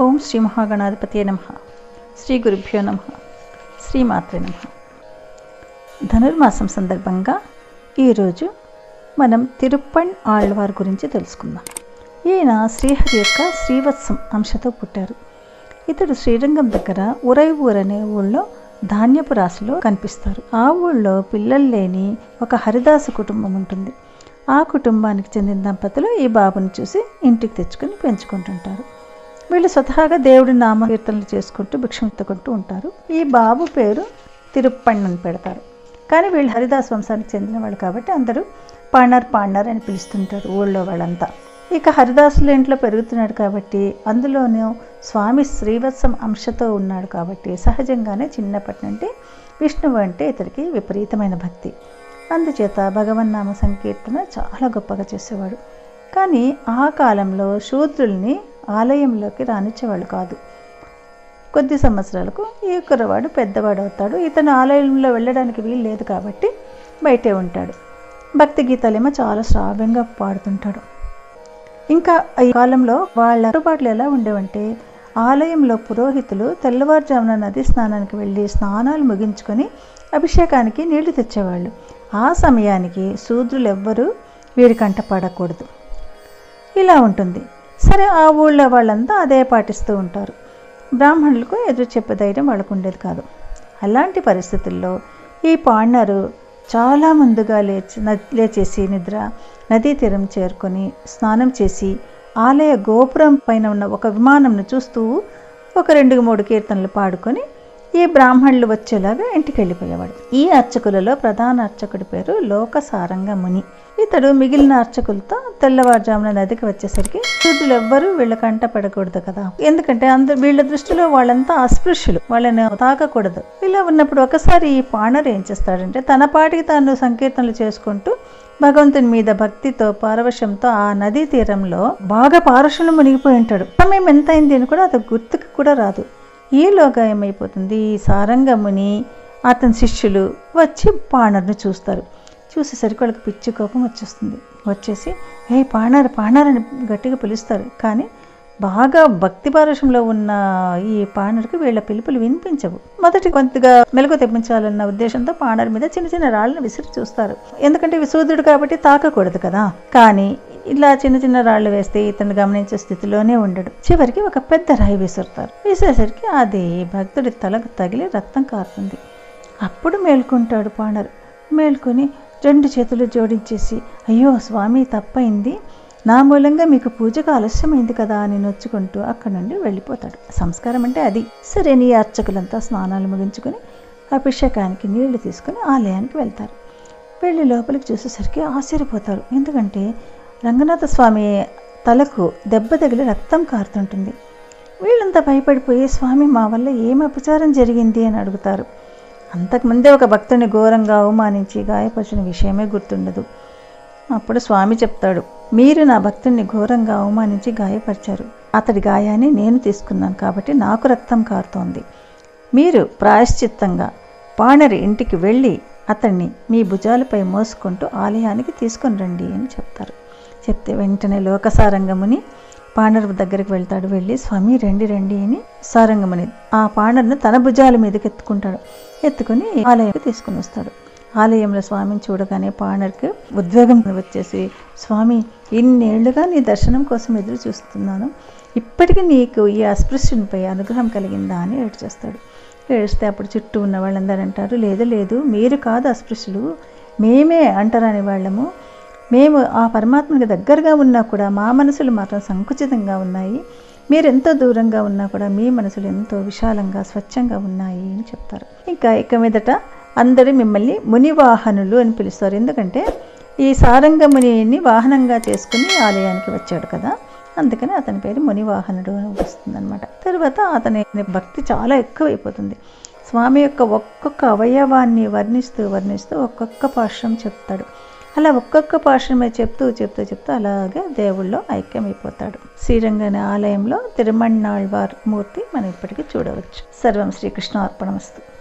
ఓం శ్రీ మహాగణాధిపతి నమ. శ్రీ గురుభ్యో నమ. శ్రీమాత్రే నమ. ధనుర్మాసం సందర్భంగా ఈరోజు మనం తిరుప్పణ్ ఆళ్వార్ గురించి తెలుసుకుందాం. ఈయన శ్రీహరి యొక్క శ్రీవత్సం అంశతో పుట్టారు. ఇతడు శ్రీరంగం దగ్గర ఉరైవూర్ అనే ఊళ్ళో ధాన్యపు రాశిలో కనిపిస్తారు. ఆ ఊళ్ళో పిల్లలు లేని ఒక హరిదాసు కుటుంబం ఉంటుంది. ఆ కుటుంబానికి చెందిన దంపతులు ఈ బాబుని చూసి ఇంటికి తెచ్చుకొని పెంచుకుంటుంటారు. వీళ్ళు స్వతహాగా దేవుడి నామ కీర్తనలు చేసుకుంటూ భిక్షమెత్తుకుంటూ ఉంటారు. ఈ బాబు పేరు తిరుప్పణ్ అని పెడతారు. కానీ వీళ్ళు హరిదాస్ వంశానికి చెందిన వాళ్ళు కాబట్టి అందరూ పాణర్ పాణర్ అని పిలుస్తుంటారు ఊళ్ళో వాళ్ళంతా. ఇక హరిదాసుల ఇంట్లో పెరుగుతున్నాడు కాబట్టి అందులోనూ స్వామి శ్రీవత్సం అంశతో ఉన్నాడు కాబట్టి సహజంగానే చిన్నప్పటి నుండి విష్ణువు అంటే ఇతడికి విపరీతమైన భక్తి. అందుచేత భగవన్నామ సంకీర్తన చాలా గొప్పగా చేసేవాడు. కానీ ఆ కాలంలో శూద్రుల్ని ఆలయంలోకి రానిచ్చేవాళ్ళు కాదు. కొద్ది సంవత్సరాలకు ఈ కుర్రవాడు పెద్దవాడు అవుతాడు. ఇతను ఆలయంలో వెళ్ళడానికి వీలు లేదు కాబట్టి బయటే ఉంటాడు. భక్తి గీతాలేమో చాలా శ్రావ్యంగా పాడుతుంటాడు. ఇంకా ఈ కాలంలో వాళ్ళ అరుబాట్లు ఎలా ఉండేవంటే ఆలయంలో పురోహితులు తెల్లవారుజామున నది స్నానానికి వెళ్ళి స్నానాలు ముగించుకొని అభిషేకానికి నీళ్ళు తెచ్చేవాళ్ళు. ఆ సమయానికి శూద్రులు ఎవ్వరూ వీరి కంట పడకూడదు. ఇలా ఉంటుంది. సరే ఆ ఊళ్ళో వాళ్ళంతా అదే పాటిస్తూ ఉంటారు. బ్రాహ్మణులకు ఎదురు చెప్పే ధైర్యం వాళ్ళకు ఉండేది కాదు. అలాంటి పరిస్థితుల్లో ఈ పాండరు చాలా ముందుగా లేచి లేచేసి నిద్ర నదీ తీరం చేరుకొని స్నానం చేసి ఆలయ గోపురం పైన ఉన్న ఒక విమానంను చూస్తూ ఒక రెండు మూడు కీర్తనలు పాడుకొని ఈ బ్రాహ్మణులు వచ్చేలాగా ఇంటికి వెళ్ళిపోయేవాడు ఈ అర్చకులలో ప్రధాన అర్చకుడి పేరు లోకసారంగ ముని ఇతడు మిగిలిన అర్చకులతో తెల్లవారుజామున నదికి వచ్చేసరికి శుద్ధులు ఎవ్వరూ వీళ్ళ కంట పడకూడదు కదా. ఎందుకంటే అందరు వీళ్ళ దృష్టిలో వాళ్ళంతా అస్పృశ్యులు. వాళ్ళని తాకకూడదు. ఇలా ఉన్నప్పుడు ఒకసారి ఈ పాణర్ ఏం చేస్తాడంటే తన పాటికి తాను సంకీర్తనలు చేసుకుంటూ భగవంతుని మీద భక్తితో పారవశంతో ఆ నదీ తీరంలో బాగా పారవశంలో మునిగిపోయి ఉంటాడు. సమయం ఎంత అయింది అని కూడా అది గుర్తుకు కూడా రాదు. ఈలోగా ఏమైపోతుంది? ఈ సారంగముని అతని శిష్యులు వచ్చి పాణర్ను చూస్తారు. చూసేసరికి వాళ్ళకి పిచ్చి కోపం వచ్చేస్తుంది. వచ్చేసి ఏ పాణారు పాణారని గట్టిగా పిలుస్తారు. కానీ బాగా భక్తి పారుషంలో ఉన్న ఈ పాణరుకి వీళ్ళ పిలుపులు వినిపించవు. మొదటి కొద్దిగా మెలకు తెప్పించాలన్న ఉద్దేశంతో పాణరు మీద చిన్న చిన్న రాళ్ళను విసిరి చూస్తారు. ఎందుకంటే విసూదుడు కాబట్టి తాకకూడదు కదా. కానీ ఇలా చిన్న చిన్న రాళ్ళు వేస్తే ఇతను గమనించే స్థితిలోనే ఉండడు. చివరికి ఒక పెద్ద రాయి విసురుతారు. విసేసరికి అది భక్తుడి తలకు తగిలి రక్తం కారుతుంది. అప్పుడు మేల్కొంటాడు పాణరు మేల్కొని రెండు చేతులు జోడించేసి అయ్యో స్వామి తప్పైంది. నా మూలంగా మీకు పూజకు ఆలస్యమైంది కదా అని నొచ్చుకుంటూ అక్కడి నుండి వెళ్ళిపోతాడు. సంస్కారం అంటే అది. సరే నీ అర్చకులంతా స్నానాలు ముగించుకొని అభిషేకానికి నీళ్ళు తీసుకొని ఆలయానికి వెళ్తారు. వెళ్ళి లోపలికి చూసేసరికి ఆశ్చర్యపోతారు. ఎందుకంటే రంగనాథ స్వామి తలకు దెబ్బ తగిలి రక్తం కారుతుంటుంది. వీళ్ళంతా భయపడిపోయి స్వామి మా వల్ల ఏం అపచారం జరిగింది అని అడుగుతారు. అంతకుముందే ఒక భక్తుని ఘోరంగా అవమానించి గాయపరిచిన విషయమే గుర్తుండదు. అప్పుడు స్వామి చెప్తాడు మీరు నా భక్తుడిని ఘోరంగా అవమానించి గాయపరిచారు. అతడి గాయాన్ని నేను తీసుకున్నాను కాబట్టి నాకు రక్తం కారుతోంది. మీరు ప్రాయశ్చిత్తంగా పాణరి ఇంటికి వెళ్ళి అతన్ని మీ భుజాలపై మోసుకుంటూ ఆలయానికి తీసుకొని రండి అని చెప్తారు. చెప్తే వెంటనే లోకసారంగముని పాండరు దగ్గరికి వెళ్తాడు. వెళ్ళి స్వామి రండి రండి అని సారంగముని ఆ పాండర్ను తన భుజాల మీదకి ఎత్తుకుంటాడు. ఎత్తుకుని ఆలయానికి తీసుకుని వస్తాడు. ఆలయంలో స్వామిని చూడగానే పాండర్కి ఉద్వేగం వచ్చేసి స్వామి ఇన్నేళ్ళుగా నీ దర్శనం కోసం ఎదురు చూస్తున్నాను. ఇప్పటికీ నీకు ఈ అస్పృశ్యునిపై అనుగ్రహం కలిగిందా అని ఏడు చేస్తాడు. ఏడిస్తే అప్పుడు చుట్టూ ఉన్న వాళ్ళందరూ అంటారు లేదు లేదు మీరు కాదు అస్పృశ్యులు. మేమే అంటారని వాళ్ళము. మేము ఆ పరమాత్మకి దగ్గరగా ఉన్నా కూడా మా మనసులు మాత్రం సంకుచితంగా ఉన్నాయి. మీరు దూరంగా ఉన్నా కూడా మీ మనసులు ఎంతో విశాలంగా స్వచ్ఛంగా ఉన్నాయి అని చెప్తారు. ఇంకా ఇక మీదట అందరూ మిమ్మల్ని మునివాహనులు అని పిలుస్తారు. ఎందుకంటే ఈ సారంగ మునిని వాహనంగా చేసుకుని ఆలయానికి వచ్చాడు కదా. అందుకని అతని పేరు మునివాహనుడు అని వస్తుందన్నమాట. తర్వాత అతని భక్తి చాలా ఎక్కువైపోతుంది. స్వామి యొక్క ఒక్కొక్క అవయవాన్ని వర్ణిస్తూ వర్ణిస్తూ ఒక్కొక్క పాశ్రం చెప్తాడు. అలా ఒక్కొక్క పాశ్రమే చెప్తూ చెప్తూ చెప్తూ అలాగే దేవుళ్ళో ఐక్యమైపోతాడు. శ్రీరంగని ఆలయంలో తిరుమణ్ణాళ్వార్ మూర్తి మనం ఇప్పటికీ చూడవచ్చు. సర్వం శ్రీకృష్ణ అర్పణమస్తు